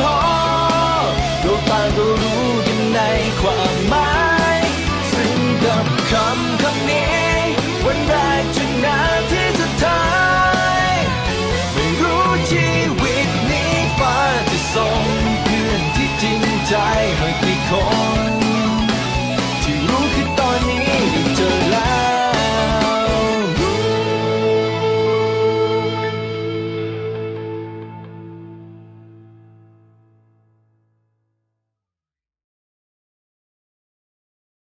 好